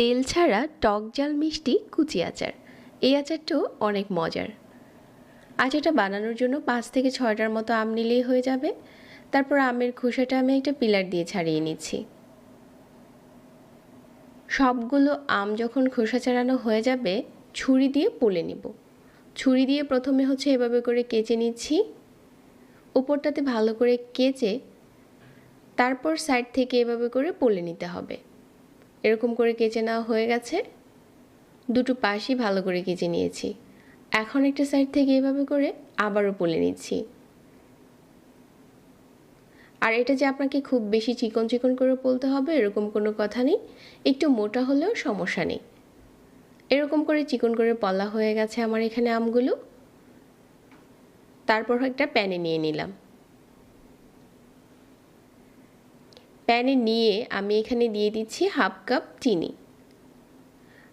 তেল ছাড়া টক জাল মিষ্টি কুচি আচার। এই আচারটাও অনেক মজার। আচারটা বানানোর জন্য পাঁচ থেকে ছয়টার মতো আম নিলেই হয়ে যাবে। তারপর আমের খোসাটা আমি একটা পিলার দিয়ে ছাড়িয়ে নিচ্ছি। সবগুলো আম যখন খোসা ছাড়ানো হয়ে যাবে, ছুরি দিয়ে পুলে নিব। ছুরি দিয়ে প্রথমে হচ্ছে এভাবে করে কেচে নিচ্ছি। উপরটাতে ভালো করে কেচে তারপর সাইড থেকে এভাবে করে পুলে নিতে হবে। এরকম করে কেচে নেওয়া হয়ে গেছে। দুটো পাশই ভালো করে কেচে নিয়েছি। এখন একটা সাইড থেকে এভাবে করে আবারও পুলে নিচ্ছি। আর এটা যে আপনাকে খুব বেশি চিকন চিকন করে পলতে হবে, এরকম কোনো কথা নেই। একটু মোটা হলেও সমস্যা নেই। এরকম করে চিকন করে পলা হয়ে গেছে আমার এখানে আমগুলো। তারপর একটা প্যানে নিয়ে নিলাম। প্যানে নিয়ে আমি এখানে দিয়ে দিচ্ছি হাফ কাপ চিনি।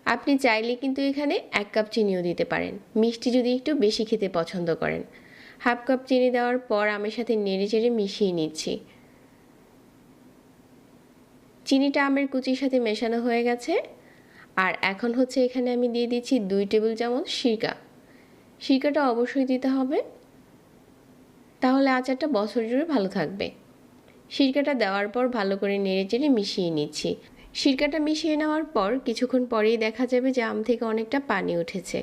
আপনি চাইলে কিন্তু এখানে এক কাপ চিনিও দিতে পারেন। মিষ্টি যদি একটু বেশি খেতে পছন্দ করেন। হাফ কাপ চিনি দেওয়ার পর আমের সাথে নেড়ে চেড়ে মিশিয়ে নিচ্ছি। চিনিটা আমের কুচির সাথে মেশানো হয়ে গেছে। আর এখন হচ্ছে এখানে আমি দিয়ে দিচ্ছি দুই টেবিল চামচ সিরকা। সিরকাটা অবশ্যই দিতে হবে। তাহলে আচারটা বছর জুড়ে ভালো থাকবে। সিরকাটা দেওয়ার পর ভালো করে নেড়ে চেড়ে মিশিয়ে নিচ্ছি। সিরকাটা মিশিয়ে নেওয়ার পর কিছুক্ষণ পরেই দেখা যাবে যে আম থেকে অনেকটা পানি উঠেছে।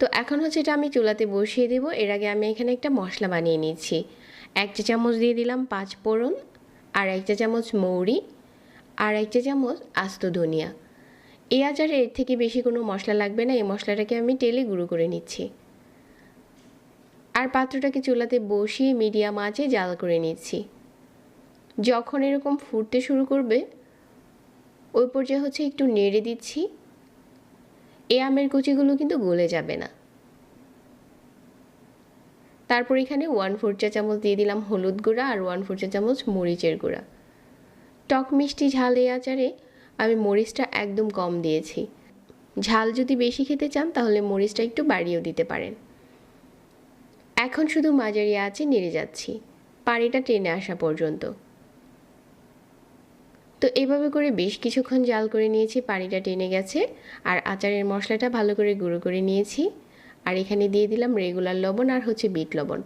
তো এখন হচ্ছে এটা আমি চুলাতে বসিয়ে দেবো। এর আগে আমি এখানে একটা মশলা বানিয়ে নিচ্ছি এক চা চামচ দিয়ে দিলাম পাঁচ ফোড়ন, আর এক চা চামচ মৌরি, আর এক চা চামচ আস্ত ধনিয়া। এই আচারে এর থেকে বেশি কোনো মশলা লাগবে না। এই মশলাটাকে আমি তেলে গুঁড়ো করে নিচ্ছি। আর পাত্রটাকে চুলাতে বসিয়ে মিডিয়াম আঁচে জাল করে নিচ্ছি। যখন এরকম ফুটতে শুরু করবে, ওই পর্যায়ে হচ্ছে একটু নেড়ে দিচ্ছি। এই আমের কুচিগুলো কিন্তু গলে যাবে না। তারপর এখানে ওয়ান ফোর চা চামচ দিয়ে দিলাম হলুদ গুঁড়া আর ওয়ান ফোর চা চামচ মরিচের গুঁড়া। টক মিষ্টি ঝাল এই আচারে আমি মরিচটা একদম কম দিয়েছি। ঝাল যদি বেশি খেতে চান, তাহলে মরিচটা একটু বাড়িয়েও দিতে পারেন। এখন শুধু মাঝারি আছে নেড়ে যাচ্ছি। পানিটা টেনে আসা পর্যন্ত। তো এইভাবে করে বেশ কিছুক্ষণ জাল করে নিয়েছি, পানিটা টেনে গেছে, আর আচারের মশলাটা ভালো করে গুঁড়ো করে নিয়েছি। আর এখানে দিয়ে দিলাম রেগুলার লবণ আর হচ্ছে বিট লবণ।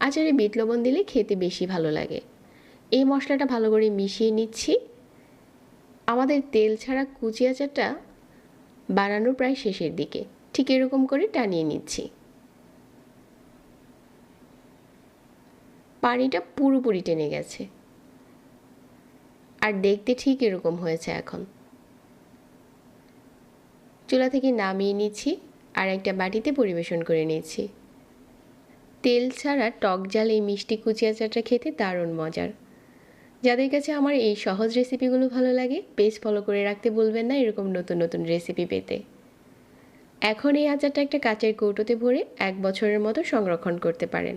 আচারে বিট লবণ দিলে খেতে বেশি ভালো লাগে। এই মশলাটা ভালো করে মিশিয়ে নিচ্ছি। আমাদের তেল ছাড়া কুচি আচারটা বানানো প্রায় শেষের দিকে। ঠিক এরকম করে টানিয়ে নিচ্ছি। পানিটা পুরোপুরি টেনে গেছে। আর দেখতে ঠিক এরকম হয়েছে এখন। চুলা থেকে নামিয়ে নিচ্ছি আর একটা বাটিতে পরিবেশন করে নিচ্ছি। তেল ছাড়া টক জাল এই মিষ্টি কুচি আচারটা খেতে দারুণ মজার। যাদের কাছে আমার এই সহজ রেসিপিগুলো ভালো লাগে, পেজ ফলো করে রাখতে বলবেন না এরকম নতুন নতুন রেসিপি পেতে। এখন এই আচারটা একটা কাচের কৌটোতে ভরে এক বছরের মতো সংরক্ষণ করতে পারেন।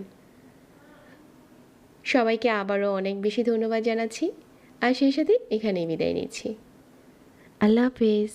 সবাইকে আবারও অনেক বেশি ধন্যবাদ জানাচ্ছি। আর সেই সাথে এখানেই বিদায় নিচ্ছি। আল্লাহ হাফেজ।